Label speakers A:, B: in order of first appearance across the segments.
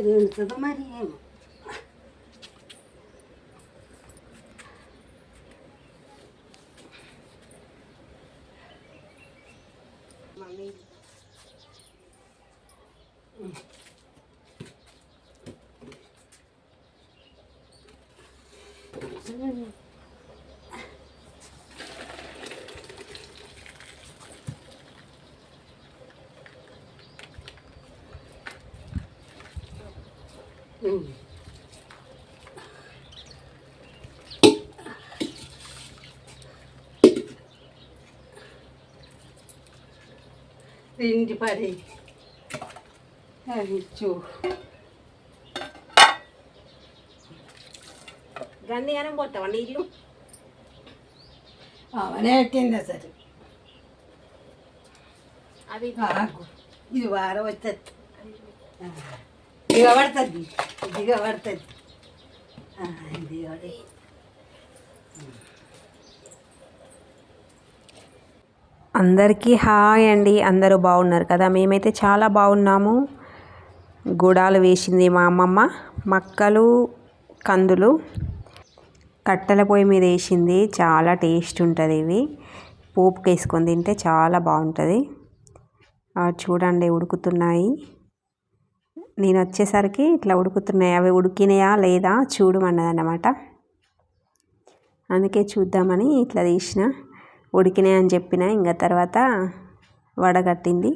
A: ఇది ఉంటుందో తిండి పడి అది చూ
B: గందిగానే పోతావా నీళ్ళు
A: అవనే పెట్టిందా సరే
B: అది
A: ఆకు ఇది వారం వస్తుంది దిగబడుతుంది దిగబడుతుంది దిగబడి
B: అందరికీ హాయ్ అండి. అందరూ బాగున్నారు కదా? మేమైతే చాలా బాగున్నాము. గుడాలు వేసింది మా అమ్మమ్మ. మక్కలు కందులు కట్టెల పొయ్యి మీద వేసింది. చాలా టేస్ట్ ఉంటుంది ఇవి. పోపుకి వేసుకొని తింటే చాలా బాగుంటుంది. చూడండి ఉడుకుతున్నాయి. నేను వచ్చేసరికి ఇట్లా ఉడుకుతున్నాయి. అవి ఉడికినాయా లేదా చూడమన్నదన్నమాట. అందుకే చూద్దామని ఇట్లా తీసిన. ఉడికినాయి అని చెప్పిన ఇంకా తర్వాత వడగట్టింది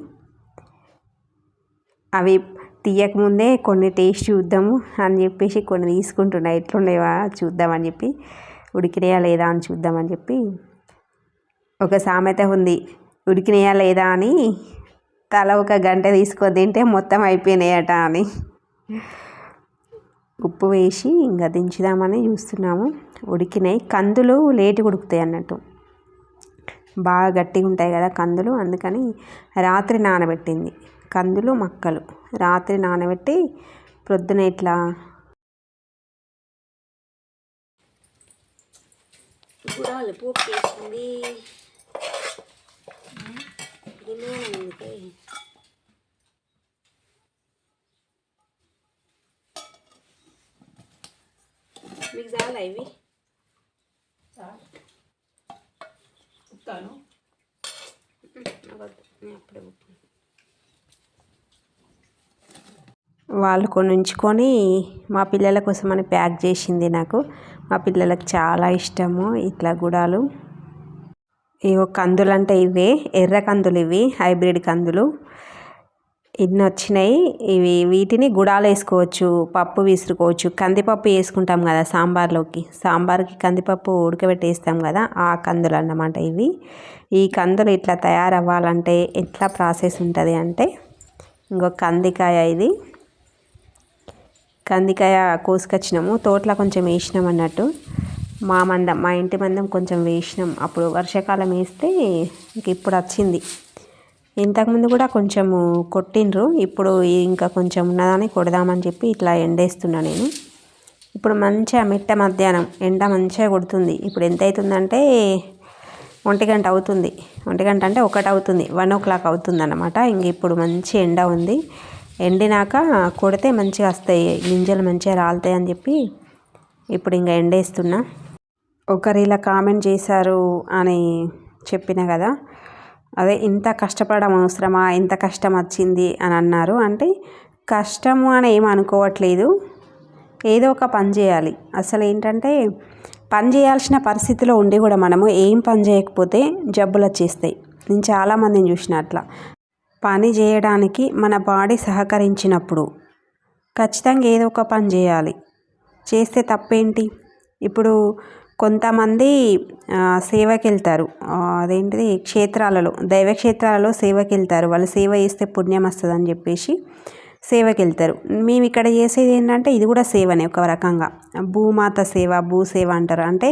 B: అవి తీయకముందే కొన్ని టేస్ట్ చూద్దాము అని చెప్పేసి కొన్ని తీసుకుంటున్నా. ఎట్లుండేవా చూద్దామని చెప్పి ఉడికినాయా లేదా అని చూద్దామని చెప్పి. ఒక సామెత ఉంది ఉడికినాయా లేదా అని. తల ఒక గంట తీసుకొని తింటే మొత్తం అయిపోయినాయట అని. ఉప్పు వేసి ఇంకా దించుదామని చూస్తున్నాము. ఉడికినాయి కందులు లేటు ఉడుకుతాయి అన్నట్టు. బాగా గట్టిగా ఉంటాయి కదా కందులు. అందుకని రాత్రి నానబెట్టింది. కందులు మక్కలు. రాత్రి నానబెట్టి ప్రొద్దున ఇట్లా పోపు వేసింది మీకు చాలా ఇవి?
A: చెప్తాను.
B: అప్పుడే ఉంచుకొని మా పిల్లల కోసమని ప్యాక్ చేసింది నాకు. మా పిల్లలకు చాలా ఇష్టము ఇట్లా గుడాలు. ఇవో కందులు అంటే ఇవే ఎర్ర కందులు ఇవి హైబ్రిడ్ కందులు. ఇన్ని వచ్చినాయి? ఇవి వీటిని గుడాలు వేసుకోవచ్చు పప్పు విసురుకోవచ్చు. కందిపప్పు వేసుకుంటాం కదా సాంబార్లోకి. సాంబార్కి కందిపప్పు ఉడకబెట్టి వేస్తాం కదా ఆ కందులు అన్నమాట ఇవి. ఈ కందులు ఇట్లా తయారవ్వాలంటే ఎట్లా ప్రాసెస్ ఉంటుంది అంటే ఇంకో కందికాయ ఇది. కందికాయ కోసుకొచ్చినాము తోటలో కొంచెం వేసినాం అన్నట్టు. మా మందం మా ఇంటి మందం కొంచెం వేసినాం. అప్పుడు వర్షాకాలం వేస్తే ఇంక ఇప్పుడు వచ్చింది. ఇంతకుముందు కూడా కొంచెము కొట్టిండ్రు. ఇప్పుడు ఇంకా కొంచెం ఉన్నదాన్ని కొడదామని చెప్పి ఇట్లా ఎండేస్తున్నా నేను. ఇప్పుడు మంచిగా మిట్ట మధ్యాహ్నం ఎండ మంచిగా కొడుతుంది. ఇప్పుడు ఎంత అవుతుందంటే ఒంటి గంట అవుతుంది. ఒంటి గంట అంటే ఒకటి అవుతుంది. వన్ ఓ క్లాక్ అవుతుంది అన్నమాట ఇంక ఇప్పుడు మంచి ఎండ ఉంది. ఎండినాక కొడితే మంచిగా వస్తాయి. గింజలు మంచిగా రాలుతాయి అని చెప్పి ఇప్పుడు ఇంకా ఎండేస్తున్నా. ఒకరు ఇలా కామెంట్ చేశారు అని చెప్పిన కదా అదే ఇంత కష్టపడడం అవసరమా? ఇంత కష్టం వచ్చింది అని అన్నారు. అంటే కష్టము అని ఏం అనుకోవట్లేదు. ఏదో ఒక పని చేయాలి. అసలు ఏంటంటే పని చేయాల్సిన పరిస్థితిలో ఉండి కూడా మనము ఏం పని చేయకపోతే జబ్బులు వచ్చేస్తాయి. నేను చాలామందిని చూసిన అట్లా. పని చేయడానికి మన బాడీ సహకరించినప్పుడు ఖచ్చితంగా ఏదో ఒక పని చేయాలి. చేస్తే తప్పేంటి? ఇప్పుడు కొంతమంది సేవకి వెళ్తారు అదేంటిది? క్షేత్రాలలో దైవ క్షేత్రాలలో సేవకి వెళ్తారు వాళ్ళు సేవ చేస్తే పుణ్యం వస్తుంది అని చెప్పేసి సేవకి వెళ్తారు మేము ఇక్కడ చేసేది ఏంటంటే ఇది కూడా సేవనే ఒక రకంగా. భూమాత సేవ భూసేవ అంటారు. అంటే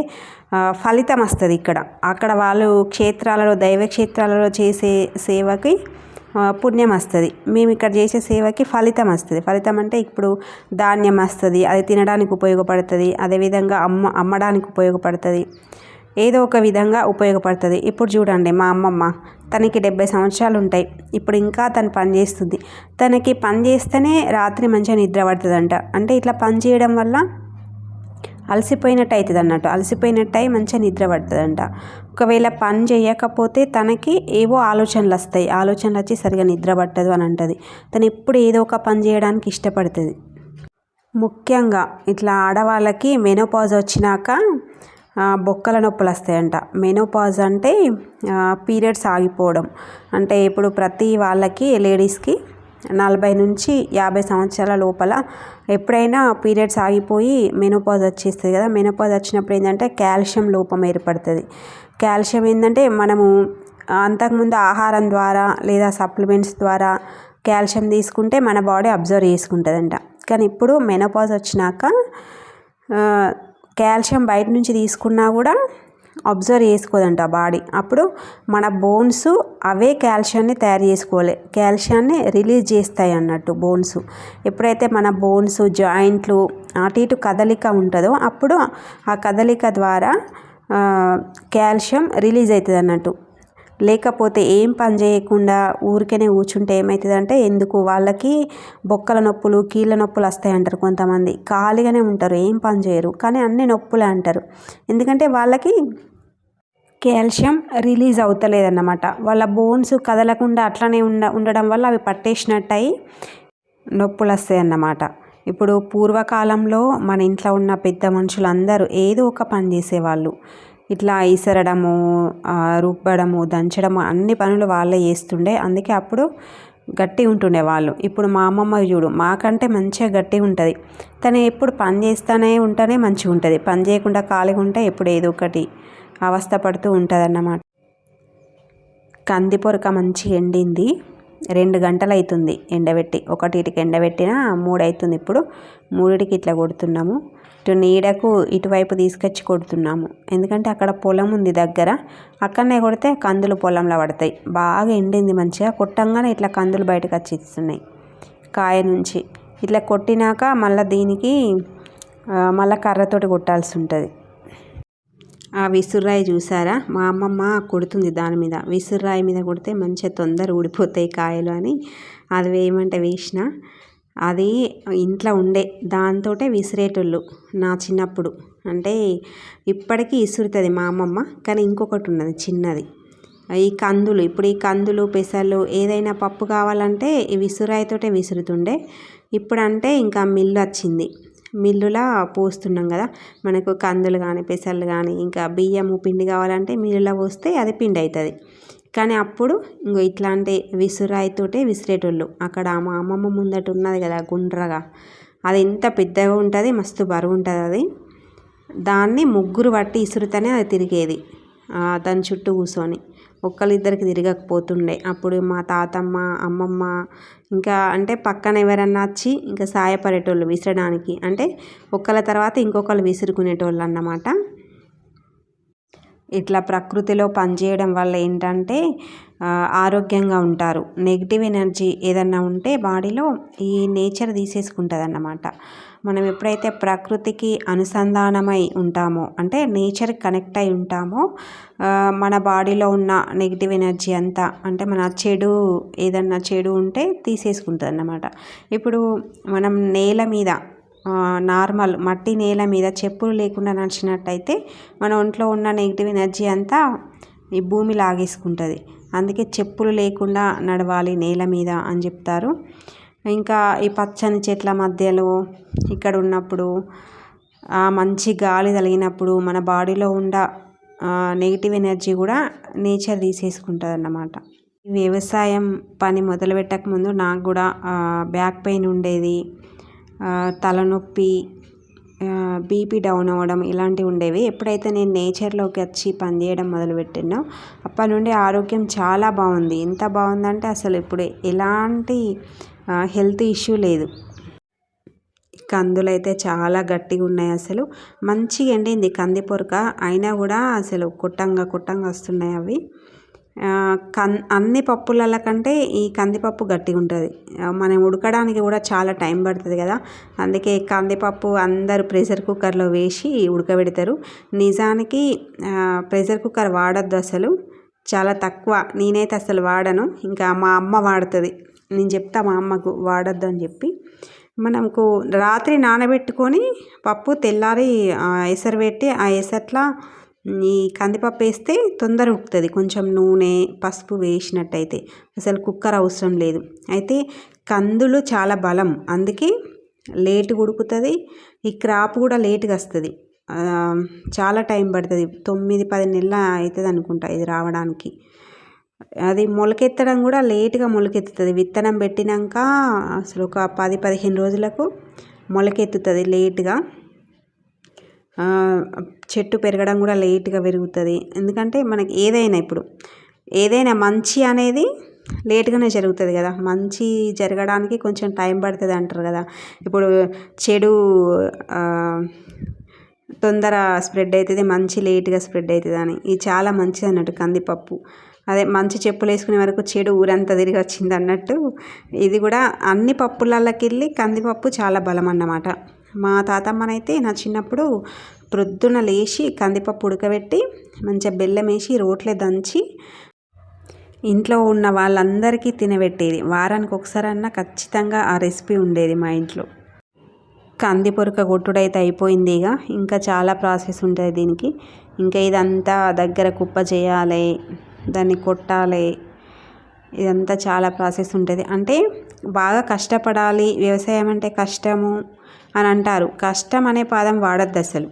B: ఫలితం వస్తుంది ఇక్కడ. అక్కడ వాళ్ళు క్షేత్రాలలో దైవ క్షేత్రాలలో చేసే సేవకి పుణ్యం వస్తుంది. మేము ఇక్కడ చేసే సేవకి ఫలితం వస్తుంది. ఫలితం అంటే ఇప్పుడు ధాన్యం వస్తుంది అది తినడానికి ఉపయోగపడుతుంది అదేవిధంగా అమ్మ అమ్మడానికి ఉపయోగపడుతుంది. ఏదో ఒక విధంగా ఉపయోగపడుతుంది. ఇప్పుడు చూడండి మా అమ్మమ్మ తనకి డెబ్బై సంవత్సరాలు ఉంటాయి. ఇప్పుడు ఇంకా తను పని చేస్తుంది. తనకి పని చేస్తేనే రాత్రి మంచిగా నిద్ర పడుతుందంట. అంటే ఇట్లా పని చేయడం వల్ల అలసిపోయినట్టు అవుతుంది అన్నట్టు అలసిపోయినట్టు అయి మంచిగా నిద్ర పడుతుందంట. ఒకవేళ పని చేయకపోతే తనకి ఏవో ఆలోచనలు వస్తాయి ఆలోచనలు వచ్చి సరిగా నిద్ర పట్టదు అని అంటుంది తను ఎప్పుడు ఏదో ఒక పని చేయడానికి ఇష్టపడుతుంది. ముఖ్యంగా ఇట్లా ఆడవాళ్ళకి మెనోపాజ్ వచ్చినాక బొక్కల నొప్పులు వస్తాయంట మెనోపాజ్ అంటే పీరియడ్స్ ఆగిపోవడం. అంటే ఇప్పుడు ప్రతి వాళ్ళకి లేడీస్కి నలభై నుంచి యాభై సంవత్సరాల లోపల ఎప్పుడైనా పీరియడ్స్ ఆగిపోయి మెనోపాజ్ వచ్చేస్తుంది కదా. మెనోపాజ్ వచ్చినప్పుడు ఏంటంటే కాల్షియం లోపం ఏర్పడుతుంది. కాల్షియం ఏంటంటే మనము అంతకుముందు ఆహారం ద్వారా లేదా సప్లిమెంట్స్ ద్వారా కాల్షియం తీసుకుంటే మన బాడీ అబ్జర్వ్ చేసుకుంటుందంట. కానీ ఇప్పుడు మెనోపాజ్ వచ్చినాక కాల్షియం బయట నుంచి తీసుకున్నా కూడా అబ్జర్వ్ చేసుకోదంట బాడీ. అప్పుడు మన బోన్స్ అవే కాల్షియాన్ని తయారు చేసుకోవాలి. కాల్షియాన్ని రిలీజ్ చేస్తాయి అన్నట్టు బోన్స్. ఎప్పుడైతే మన బోన్స్ జాయింట్లు అటు ఇటు కదలిక ఉంటుందో అప్పుడు ఆ కదలిక ద్వారా కాల్షియం రిలీజ్ అవుతుంది అన్నట్టు. లేకపోతే ఏం పని చేయకుండా ఊరికనే కూర్చుంటే ఏమవుతుందంటే ఎందుకు? వాళ్ళకి బొక్కల నొప్పులు కీళ్ళ నొప్పులు వస్తాయి అంటారు కొంతమంది. ఖాళీగానే ఉంటారు ఏం పని చేయరు. కానీ అన్ని నొప్పులే అంటారు. ఎందుకంటే వాళ్ళకి కాల్షియం రిలీజ్ అవుతలేదన్నమాట. వాళ్ళ బోన్స్ కదలకుండా అట్లనే ఉండ ఉండడం వల్ల అవి పట్టేసినట్టు అయి నొప్పులు వస్తాయి అన్నమాట ఇప్పుడు పూర్వకాలంలో మన ఇంట్లో ఉన్న పెద్ద మనుషులందరూ ఏదో ఒక పని చేసేవాళ్ళు. ఇట్లా ఈసరడము రుబ్బడము దంచడము అన్ని పనులు వాళ్ళే చేస్తుండే. అందుకే అప్పుడు గట్టి ఉంటుండే వాళ్ళు. ఇప్పుడు మా అమ్మమ్మ చూడు మాకంటే మంచిగా గట్టి ఉంటుంది. తను ఎప్పుడు పని చేస్తూనే ఉంటేనే మంచిగా ఉంటుంది పని చేయకుండా ఖాళీగా ఉంటే ఎప్పుడు ఏదో ఒకటి అవస్థ పడుతూ ఉంటుంది కంది పొరక మంచి ఎండింది. రెండు గంటలు అవుతుంది ఎండబెట్టి. ఒకటిటికి ఎండబెట్టిన మూడు అవుతుంది ఇప్పుడు. మూడిటికి ఇట్లా కొడుతున్నాము. ఇటు నీడకు ఇటువైపు తీసుకొచ్చి కొడుతున్నాము. ఎందుకంటే అక్కడ పొలం ఉంది దగ్గర. అక్కడనే కొడితే కందులు పొలంలో పడతాయి. బాగా ఎండింది మంచిగా. కొట్టంగానే ఇట్లా కందులు బయటకు వచ్చి ఇస్తున్నాయి. కాయ నుంచి. ఇట్లా కొట్టినాక మళ్ళీ దీనికి మళ్ళీ కర్రతోటి కొట్టాల్సి ఉంటుంది. ఆ విసుర్రాయి చూసారా? మా అమ్మమ్మ కొడుతుంది దాని మీద. విసుర్రాయి మీద కొడితే మంచిగా తొందర ఊడిపోతాయి కాయలు అని. అది వేయమంటే వేసిన. అది ఇంట్లో ఉండే. దాంతో విసిరేటోళ్ళు నా చిన్నప్పుడు. అంటే ఇప్పటికీ ఇసురుతుంది మా అమ్మమ్మ. కానీ ఇంకొకటి ఉన్నది చిన్నది. ఈ కందులు. ఇప్పుడు ఈ కందులు పెసలు ఏదైనా పప్పు కావాలంటే ఈ విసురాయితోటే విసురుతుండే. ఇప్పుడంటే ఇంకా మిల్లు వచ్చింది. మిల్లులా పోస్తున్నాం కదా. మనకు కందులు కానీ పెసలు కానీ ఇంకా బియ్యము పిండి కావాలంటే మిల్లులో పోస్తే అది పిండి అవుతుంది కానీ అప్పుడు ఇంకో ఇట్లాంటి విసురాయితోటే విసిరేటోళ్ళు. అక్కడ మా అమ్మమ్మ ముందట ఉన్నది కదా గుండ్రగా. అది ఎంత పెద్దగా ఉంటుంది మస్తు బరువు ఉంటుంది అది. దాన్ని ముగ్గురు పట్టి ఇసురుతనే అది తిరిగేది. దాని చుట్టూ కూర్చొని. ఒక్కరిద్దరికి తిరగకపోతుండే. అప్పుడు మా తాతమ్మ అమ్మమ్మ ఇంకా అంటే పక్కన ఎవరన్నా వచ్చి ఇంకా సాయపడేటోళ్ళు విసరడానికి. అంటే ఒకళ్ళ తర్వాత ఇంకొకళ్ళు విసురుకునేటోళ్ళు అన్నమాట ఇట్లా ప్రకృతిలో పనిచేయడం వల్ల ఏంటంటే ఆరోగ్యంగా ఉంటారు. నెగిటివ్ ఎనర్జీ ఏదన్నా ఉంటే బాడీలో ఈ నేచర్ తీసేసుకుంటుంది అన్నమాట మనం ఎప్పుడైతే ప్రకృతికి అనుసంధానమై ఉంటామో అంటే నేచర్ కనెక్ట్ అయి ఉంటామో మన బాడీలో ఉన్న నెగిటివ్ ఎనర్జీ అంతా అంటే మన చెడు ఏదన్నా చెడు ఉంటే తీసేసుకుంటుంది అన్నమాట ఇప్పుడు మనం నేల మీద నార్మల్ మట్టి నేల మీద చెప్పులు లేకుండా నడిచినట్టయితే మన ఒంట్లో ఉన్న నెగిటివ్ ఎనర్జీ అంతా ఈ భూమి లాగేసుకుంటుంది. అందుకే చెప్పులు లేకుండా నడవాలి నేల మీద అని చెప్తారు. ఇంకా ఈ పచ్చని చెట్ల మధ్యలో ఇక్కడ ఉన్నప్పుడు ఆ మంచి గాలి తగిలినప్పుడు మన బాడీలో ఉన్న నెగిటివ్ ఎనర్జీ కూడా నేచర్ తీసేసుకుంటుంది అన్నమాట ఈ వ్యవసాయం పని మొదలుపెట్టక ముందు నాకు కూడా బ్యాక్ పెయిన్ ఉండేది. తలనొప్పి బీపీ డౌన్ అవ్వడం ఇలాంటివి ఉండేవి. ఎప్పుడైతే నేను నేచర్లోకి వచ్చి పనిచేయడం మొదలుపెట్టినో అప్పటి నుండి ఆరోగ్యం చాలా బాగుంది. ఎంత బాగుందంటే అసలు ఇప్పుడు ఎలాంటి హెల్త్ ఇష్యూ లేదు. కందులు అయితే చాలా గట్టిగా ఉన్నాయి అసలు. మంచిగా ఎండింది కంది పొరక. అయినా కూడా అసలు కుట్టంగా కుట్టంగా వస్తున్నాయి అవి. కన్ అన్ని పప్పుల కంటే ఈ కందిపప్పు గట్టిగా ఉంటుంది మనం ఉడకడానికి కూడా చాలా టైం పడుతుంది కదా. అందుకే కందిపప్పు అందరూ ప్రెషర్ కుక్కర్లో వేసి ఉడకబెడతారు. నిజానికి ప్రెషర్ కుక్కర్ వాడద్దు అసలు. చాలా తక్కువ. నేనైతే అసలు వాడను. ఇంకా మా అమ్మ వాడుతుంది. నేను చెప్తా మా అమ్మకు వాడద్దు అని చెప్పి. మనకు రాత్రి నానబెట్టుకొని పప్పు తెల్లారి ఆ, ఎసరు పెట్టి ఆ ఎసట్లా ఈ కందిపప్పు వేస్తే తొందర ఉడుకుతుంది. కొంచెం నూనె పసుపు వేసినట్టయితే అసలు కుక్కర్ అవసరం లేదు. అయితే కందులు చాలా బలం. అందుకే లేటుగా ఉడుకుతుంది. ఈ క్రాప్ కూడా లేటుగా వస్తుంది. చాలా టైం పడుతుంది. తొమ్మిది పది నెలలు అవుతుంది అనుకుంటా ఇది రావడానికి. అది మొలకెత్తడం కూడా లేటుగా మొలకెత్తుతుంది. విత్తనం పెట్టినాక అసలు ఒక పది పదిహేను రోజులకు మొలకెత్తుతుంది లేటుగా. చెట్టు పెరగడం కూడా లేట్గా పెరుగుతుంది. ఎందుకంటే మనకి ఏదైనా ఇప్పుడు ఏదైనా మంచి అనేది లేట్గానే జరుగుతుంది కదా. మంచి జరగడానికి కొంచెం టైం పడుతుంది అంటారు కదా. ఇప్పుడు చెడు తొందర స్ప్రెడ్ అవుతుంది మంచి లేట్గా స్ప్రెడ్ అవుతుంది అని. ఇది చాలా మంచిది అన్నట్టు కందిపప్పు. అదే మంచి చెప్పులు వేసుకునే వరకు చెడు ఊరంతా తిరిగి వచ్చింది అన్నట్టు ఇది కూడా అన్ని పప్పులకి వెళ్ళి కందిపప్పు చాలా బలం అన్నమాట. మా తాతమ్మనైతే నా చిన్నప్పుడు ప్రొద్దున లేచి కందిపప్పు ఉడకబెట్టి మంచిగా బెల్లం వేసి రోట్లో దంచి ఇంట్లో ఉన్న వాళ్ళందరికీ తినబెట్టేది. వారానికి ఒకసారన్నా ఖచ్చితంగా ఆ రెసిపీ ఉండేది మా ఇంట్లో. కంది పొరక కొట్టుడైతే అయిపోయింది ఇక. ఇంకా చాలా ప్రాసెస్ ఉంటుంది దీనికి. ఇంకా ఇదంతా దగ్గర కుప్ప చేయాలి దాన్ని కొట్టాలి. ఇదంతా చాలా ప్రాసెస్ ఉంటుంది. అంటే బాగా కష్టపడాలి. వ్యవసాయం అంటే కష్టము. అని అంటారు కష్టం అనే పదం వాడద్దు అసలు.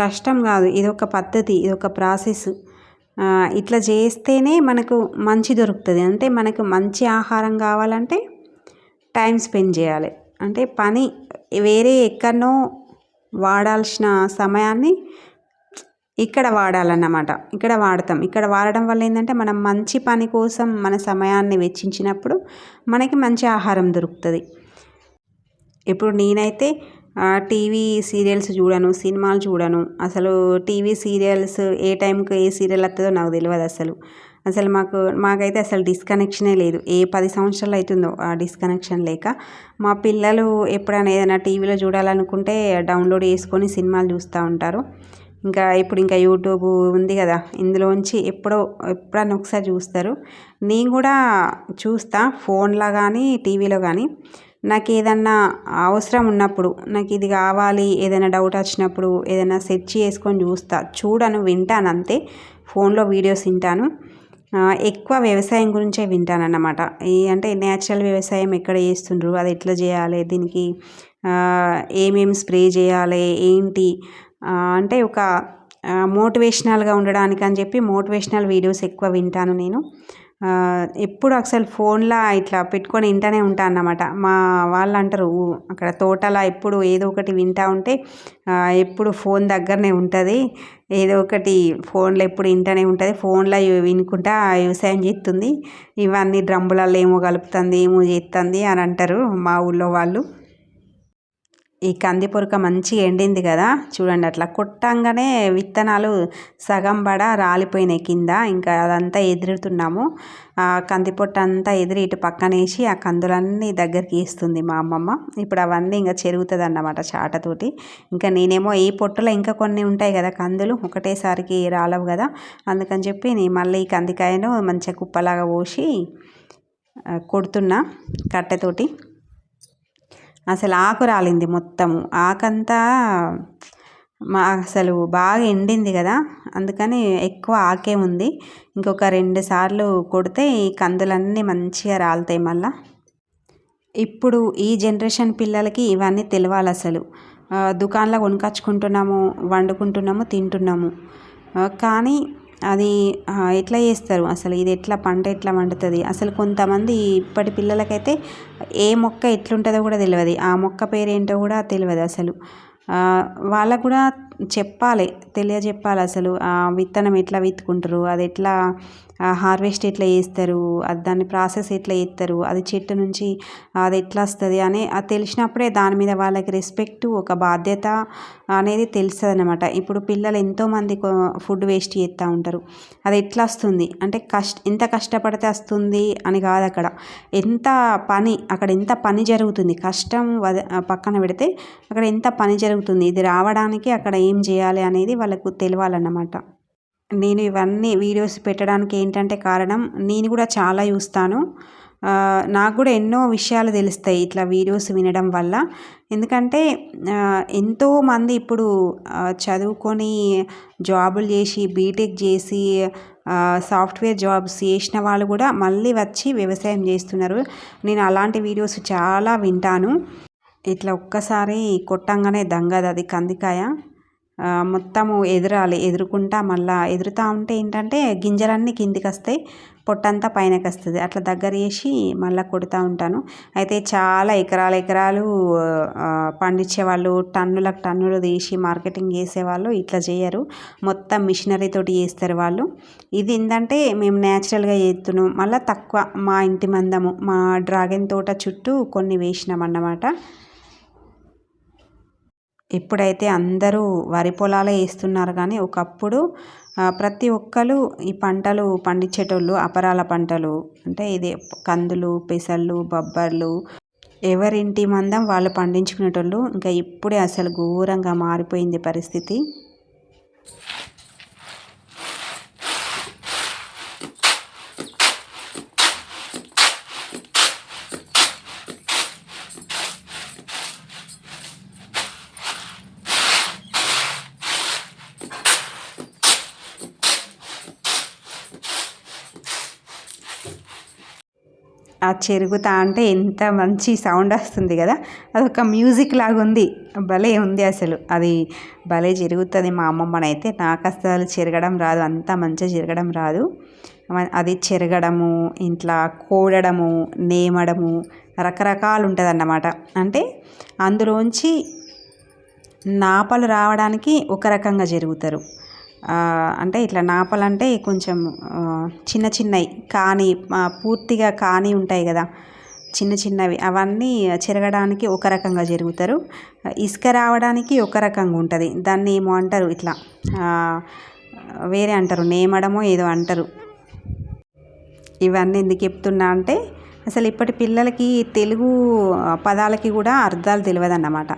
B: కష్టం కాదు ఇది ఒక పద్ధతి ఇది ఒక ప్రాసెస్ ఇట్లా చేస్తేనే మనకు మంచి దొరుకుతుంది. అంటే మనకు మంచి ఆహారం కావాలంటే టైం స్పెండ్ చేయాలి. అంటే పని వేరే ఎక్కడనో వాడాల్సిన సమయాన్ని ఇక్కడ వాడాలన్నమాట. ఇక్కడ వాడతాం. ఇక్కడ వాడడం వల్ల ఏంటంటే మనం మంచి పని కోసం మన సమయాన్ని వెచ్చించినప్పుడు మనకి మంచి ఆహారం దొరుకుతుంది. ఇప్పుడు నేనైతే టీవీ సీరియల్స్ చూడను సినిమాలు చూడను. అసలు టీవీ సీరియల్స్ ఏ టైంకి ఏ సీరియల్ వస్తుందో నాకు తెలియదు అసలు. అసలు మాకు మాకైతే అసలు డిస్కనెక్షనే లేదు. ఏ పది సంవత్సరాలు అవుతుందో ఆ డిస్కనెక్షన్ లేక. మా పిల్లలు ఎప్పుడైనా ఏదైనా టీవీలో చూడాలనుకుంటే డౌన్లోడ్ చేసుకొని సినిమాలు చూస్తూ ఉంటారు. ఇంకా ఇప్పుడు ఇంకా యూట్యూబ్ ఉంది కదా ఇందులోంచి ఎప్పుడో ఎప్పుడన్నా ఒకసారి చూస్తారు. నేను కూడా చూస్తా ఫోన్లో కానీ టీవీలో కానీ. నాకు ఏదన్నా అవసరం ఉన్నప్పుడు నాకు ఇది కావాలి ఏదైనా డౌట్ వచ్చినప్పుడు ఏదైనా సెర్చ్ చేసుకొని చూస్తా. చూడను వింటాను అంతే. ఫోన్లో వీడియోస్ వింటాను. ఎక్కువ వ్యవసాయం గురించే వింటాను అన్నమాట ఈ అంటే నేచురల్ వ్యవసాయం ఎక్కడ చేస్తుండ్రు అది ఎట్లా చేయాలి దీనికి ఏమేమి స్ప్రే చేయాలి ఏంటి? అంటే ఒక మోటివేషనల్గా ఉండడానికి అని చెప్పి మోటివేషనల్ వీడియోస్ ఎక్కువ వింటాను నేను. ఎప్పుడు అసలు ఫోన్లో ఇట్లా పెట్టుకొని వింటూనే ఉంటాను అన్నమాట. మా వాళ్ళు అంటారు అక్కడ తోటలో ఎప్పుడు ఏదో ఒకటి వింటూ ఉంటే ఎప్పుడు ఫోన్ దగ్గరనే ఉంటుంది. ఏదో ఒకటి ఫోన్లో ఎప్పుడు వింటూనే ఉంటుంది. ఫోన్లో వినుకుంటా వ్యవసాయం చేస్తుంది. ఇవన్నీ డ్రమ్ములలో ఏమో కలుపుతుంది ఏమో చేస్తుంది అని అంటారు మా ఊళ్ళో వాళ్ళు. ఈ కందిపొరక మంచి ఎండింది కదా. చూడండి అట్లా కొట్టంగానే విత్తనాలు సగం బడ రాలిపోయినాయి కింద. ఇంకా అదంతా ఎదురుతున్నాము. ఆ కంది పొట్ట అంతా ఎదిరి ఇటు పక్కనేసి ఆ కందులన్నీ దగ్గరికి వేస్తుంది మా అమ్మమ్మ. ఇప్పుడు అవన్నీ ఇంకా చెరుగుతుంది అన్నమాట చాటతోటి ఇంకా నేనేమో ఈ పొట్టులో ఇంకా కొన్ని ఉంటాయి కదా కందులు ఒకటేసారికి రాలవు కదా. అందుకని చెప్పి నేను మళ్ళీ ఈ కందికాయను మంచిగా కుప్పలాగా పోసి కొడుతున్నా కట్టెతోటి అసలు ఆకు రాలింది మొత్తము ఆకంతా మా అసలు బాగా ఎండింది కదా. అందుకని ఎక్కువ ఆకే ఉంది. ఇంకొక రెండు సార్లు కొడితే ఈ కందులన్నీ మంచిగా రాలుతాయి మళ్ళా. ఇప్పుడు ఈ జనరేషన్ పిల్లలకి ఇవన్నీ తెలియాలి అసలు. దుకాణంలో కొనుకొచ్చుకుంటున్నాము వండుకుంటున్నాము తింటున్నాము. కానీ అది ఎట్లా చేస్తారు? అసలు ఇది ఎట్లా పంట ఎట్లా వండుతుంది? అసలు కొంతమంది ఇప్పటి పిల్లలకైతే ఏ మొక్క ఎట్లుంటుందో కూడా తెలియదు ఆ మొక్క పేరు ఏంటో కూడా తెలియదు అసలు. వాళ్ళకు కూడా చెప్పాలి తెలియజెప్పాలి అసలు. ఆ విత్తనం ఎట్లా విత్తుకుంటారు అది ఎట్లా హార్వెస్ట్ ఎట్లా చేస్తారు అది దాన్ని ప్రాసెస్ ఎట్లా చేస్తారు అది చెట్టు నుంచి అది ఎట్లా వస్తుంది అని అది తెలిసినప్పుడే దాని మీద వాళ్ళకి రెస్పెక్ట్ ఒక బాధ్యత అనేది తెలుస్తుంది అనమాట ఇప్పుడు పిల్లలు ఎంతోమంది ఫుడ్ వేస్ట్ చేస్తూ ఉంటారు. అది ఎట్లా వస్తుంది? అంటే కష్ట ఎంత కష్టపడితే వస్తుంది అని కాదు అక్కడ. ఎంత పని అక్కడ ఎంత పని జరుగుతుంది? కష్టం వద పక్కన పెడితే అక్కడ ఎంత పని జరుగుతుంది? ఇది రావడానికి అక్కడ ఏం చేయాలి అనేది వాళ్ళకు తెలియాలన్నమాట నేను ఇవన్నీ వీడియోస్ పెట్టడానికి ఏంటంటే కారణం నేను కూడా చాలా చూస్తాను. నాకు కూడా ఎన్నో విషయాలు తెలుస్తాయి ఇట్లా వీడియోస్ వినడం వల్ల. ఎందుకంటే ఎంతోమంది ఇప్పుడు చదువుకొని జాబులు చేసి బీటెక్ చేసి సాఫ్ట్వేర్ జాబ్స్ చేసిన వాళ్ళు కూడా మళ్ళీ వచ్చి వ్యవసాయం చేస్తున్నారు. నేను అలాంటి వీడియోస్ చాలా వింటాను. ఇట్లా ఒక్కసారి కొట్టంగానే దంగది అది కందికాయ. మొత్తము ఎదురాలి ఎదురుకుంటా మళ్ళీ ఎదురుతూ ఉంటే ఏంటంటే గింజలన్నీ కిందికి వస్తాయి పొట్టంతా పైనకి వస్తుంది అట్లా దగ్గర చేసి మళ్ళీ కొడుతూ ఉంటాను. అయితే చాలా ఎకరాల ఎకరాలు పండించే వాళ్ళు టన్నులకు టన్నులు తీసి మార్కెటింగ్ చేసేవాళ్ళు ఇట్లా చేయరు. మొత్తం మిషనరీ తోటి చేస్తారు వాళ్ళు. ఇది ఏంటంటే మేము న్యాచురల్గా చేస్తున్నాం. మళ్ళీ తక్కువ మా ఇంటి మందము మా డ్రాగన్ తోట చుట్టూ కొన్ని వేసినాం అన్నమాట ఇప్పుడైతే అందరూ వరి పొలాలే వేస్తున్నారు కానీ ఒకప్పుడు ప్రతి ఒక్కరు ఈ పంటలు పండించేటోళ్ళు అపరాల పంటలు. అంటే ఇది కందులు పెసళ్ళు బొబ్బర్లు ఎవరింటి మందం వాళ్ళు పండించుకునేటోళ్ళు. ఇంకా ఇప్పుడే అసలు ఘోరంగా మారిపోయింది పరిస్థితి. ఆ చెరుగుతా అంటే ఎంత మంచి సౌండ్ వస్తుంది కదా? అదొక మ్యూజిక్ లాగా ఉంది భలే ఉంది అసలు. అది భలే జరుగుతుంది మా అమ్మమ్మనైతే. నాకు అసలు చెరగడం రాదు. అంత మంచిగా చెరగడం రాదు. అది చెరగడము ఇంట్లో కోడడము నేమడము రకరకాలు ఉంటుంది అన్నమాట అంటే అందులోంచి నాపలు రావడానికి ఒక రకంగా జరుగుతారు. అంటే ఇట్లా నాపలంటే కొంచెం చిన్న చిన్నవి కానీ పూర్తిగా కానీ ఉంటాయి కదా. చిన్న చిన్నవి. అవన్నీ చెరగడానికి ఒక రకంగా జరుగుతారు. ఇసుక రావడానికి ఒక రకంగా ఉంటుంది. దాన్ని ఏమో అంటారు ఇట్లా. వేరే అంటారు. నేమడమో ఏదో అంటారు. ఇవన్నీ ఎందుకు చెప్తున్నా అంటే అసలు ఇప్పటి పిల్లలకి తెలుగు పదాలకి కూడా అర్థాలు తెలియదు అన్నమాట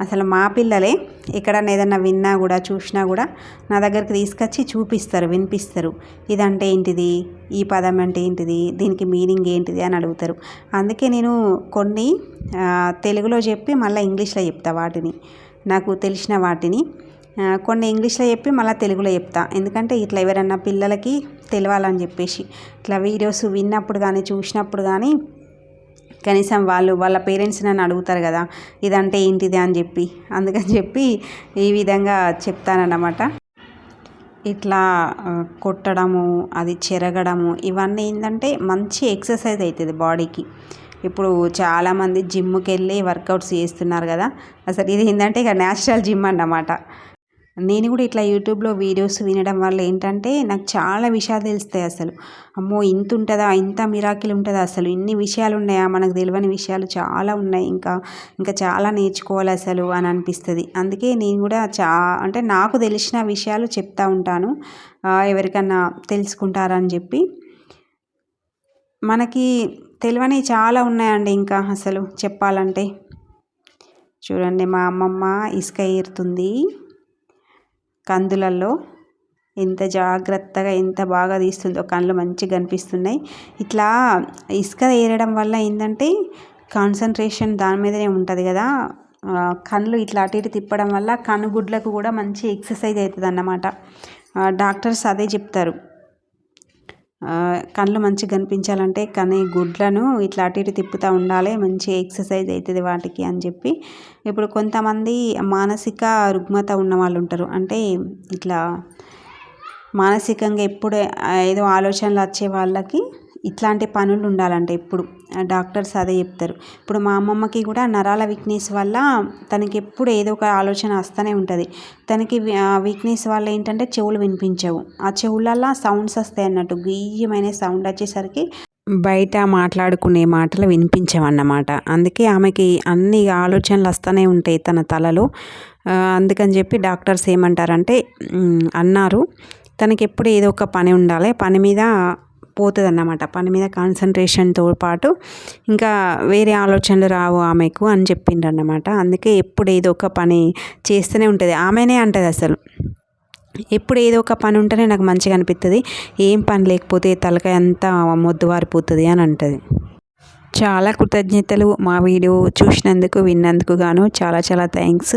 B: అసలు మా పిల్లలే ఎక్కడన్నా ఏదన్నా విన్నా కూడా చూసినా కూడా నా దగ్గరికి తీసుకొచ్చి చూపిస్తారు వినిపిస్తారు. ఇదంటే ఏంటిది? ఈ పదం అంటే ఏంటిది? దీనికి మీనింగ్ ఏంటిది? అని అడుగుతారు. అందుకే నేను కొన్ని తెలుగులో చెప్పి మళ్ళీ ఇంగ్లీష్లో చెప్తా వాటిని. నాకు తెలిసిన వాటిని. కొన్ని ఇంగ్లీష్లో చెప్పి మళ్ళీ తెలుగులో చెప్తా. ఎందుకంటే ఇట్లా ఎవరన్నా పిల్లలకి తెలవాలని చెప్పేసి ఇట్లా వీడియోస్ విన్నప్పుడు కానీ చూసినప్పుడు కానీ కనీసం వాళ్ళు వాళ్ళ పేరెంట్స్ నన్ను అడుగుతారు కదా ఇదంటే ఏంటిది? అని చెప్పి. అందుకని చెప్పి ఈ విధంగా చెప్తానన్నమాట. ఇట్లా కొట్టడము అది చెరగడము ఇవన్నీ ఏంటంటే మంచి ఎక్సర్సైజ్ అవుతుంది బాడీకి. ఇప్పుడు చాలామంది జిమ్కి వెళ్ళి వర్కౌట్స్ చేస్తున్నారు కదా అసలు ఇది ఏంటంటే ఇక న్యాచురల్ జిమ్ అన్నమాట. నేను కూడా ఇట్లా యూట్యూబ్లో వీడియోస్ వినడం వల్ల ఏంటంటే నాకు చాలా విషయాలు తెలుస్తాయి అసలు. అమ్మో! ఇంత ఉంటుందా? ఇంత మిరాకిల్ ఉంటుందా? అసలు ఇన్ని విషయాలు ఉన్నాయా? మనకు తెలియని విషయాలు చాలా ఉన్నాయి ఇంకా. ఇంకా చాలా నేర్చుకోవాలి అసలు అని అనిపిస్తుంది. అందుకే నేను కూడా చా అంటే నాకు తెలిసిన విషయాలు చెప్తా ఉంటాను. ఎవరికన్నా తెలుసుకుంటారని చెప్పి. మనకి తెలివని చాలా ఉన్నాయండి ఇంకా అసలు చెప్పాలంటే. చూడండి మా అమ్మమ్మ ఇసుక ఏరుతుంది. కందులలో ఎంత జాగ్రత్తగా ఎంత బాగా తీస్తుందో కళ్ళు మంచిగా కనిపిస్తున్నాయి. ఇట్లా ఇసుక ఏరడం వల్ల ఏంటంటే కాన్సన్ట్రేషన్ దాని మీదనే ఉంటుంది కదా. కళ్ళు ఇట్లా అటు ఇటు తిప్పడం వల్ల కనుగుడ్లకు కూడా మంచి ఎక్సర్సైజ్ అవుతుంది అన్నమాట డాక్టర్స్ అదే చెప్తారు. కళ్ళు మంచిగా కనిపించాలంటే కానీ గుడ్లను ఇట్లా అటు ఇటు తిప్పుతూ ఉండాలి మంచి ఎక్సర్సైజ్ అవుతుంది వాటికి అని చెప్పి. ఇప్పుడు కొంతమంది మానసిక రుగ్మత ఉన్న వాళ్ళు ఉంటారు. అంటే ఇట్లా మానసికంగా ఎప్పుడు ఏదో ఆలోచనలు వచ్చే వాళ్ళకి ఇట్లాంటి పనులు ఉండాలంటే ఎప్పుడు. డాక్టర్స్ అదే చెప్తారు. ఇప్పుడు మా అమ్మమ్మకి కూడా నరాల వీక్నెస్ వల్ల తనకి ఎప్పుడు ఏదో ఒక ఆలోచన వస్తూనే ఉంటుంది. తనకి వీక్నెస్ వల్ల ఏంటంటే చెవులు వినిపించవు. ఆ చెవులల్లో సౌండ్స్ వస్తాయి అన్నట్టు. గీయమైన సౌండ్ వచ్చేసరికి బయట మాట్లాడుకునే మాటలు వినిపించవన్నమాట. అందుకే ఆమెకి అన్ని ఆలోచనలు వస్తూనే ఉంటాయి తన తలలో. అందుకని చెప్పి డాక్టర్స్ ఏమంటారంటే అన్నారు. తనకి ఎప్పుడు ఏదో ఒక పని ఉండాలి. పని మీద పోతుంది అన్నమాట పని మీద కాన్సన్ట్రేషన్తో పాటు ఇంకా వేరే ఆలోచనలు రావు ఆమెకు అని చెప్పిండ్రు అన్నమాట అందుకే ఎప్పుడు ఏదో ఒక పని చేస్తూనే ఉంటుంది. ఆమెనే అంటది అసలు. ఎప్పుడు ఏదో ఒక పని ఉంటేనే నాకు మంచిగా అనిపిస్తుంది ఏం పని లేకపోతే తలకాయ అంతా మొద్దువారిపోతుంది అని అంటుంది. చాలా కృతజ్ఞతలు మా వీడియో చూసినందుకు విన్నందుకు గాను. చాలా చాలా థ్యాంక్స్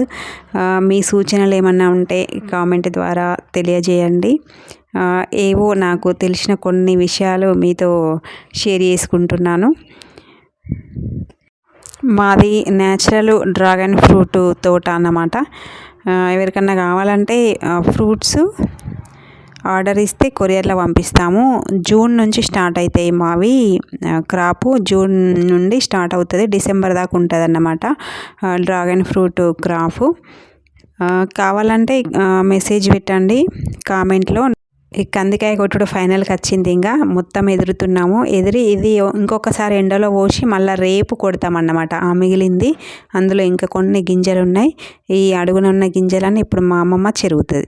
B: మీ సూచనలు ఏమన్నా ఉంటే కామెంట్ ద్వారా తెలియజేయండి. ఏవో నాకు తెలిసిన కొన్ని విషయాలు మీతో షేర్ చేసుకుంటున్నాను. మాది న్యాచురల్ డ్రాగన్ ఫ్రూట్ తోట అన్నమాట. ఎవరికన్నా కావాలంటే ఫ్రూట్స్ ఆర్డర్ ఇస్తే కొరియర్లో పంపిస్తాము. జూన్ నుంచి స్టార్ట్ అవుతాయి మావి. ఆ, క్రాపు జూన్ నుండి స్టార్ట్ అవుతుంది. డిసెంబర్ దాకా ఉంటుంది అన్నమాట డ్రాగన్ ఫ్రూట్ క్రాపు. కావాలంటే మెసేజ్ పెట్టండి కామెంట్లో. కందికాయ కొట్టుడు ఫైనల్కి వచ్చింది ఇంకా. మొత్తం ఎదురుతున్నాము. ఎదిరి ఇది ఇంకొకసారి ఎండలో పోసి మళ్ళీ రేపు కొడతామన్నమాట. ఆ మిగిలింది. అందులో ఇంకా కొన్ని గింజలు ఉన్నాయి ఈ అడుగున ఉన్న గింజలన్నీ ఇప్పుడు మా అమ్మమ్మ చెరుగుతుంది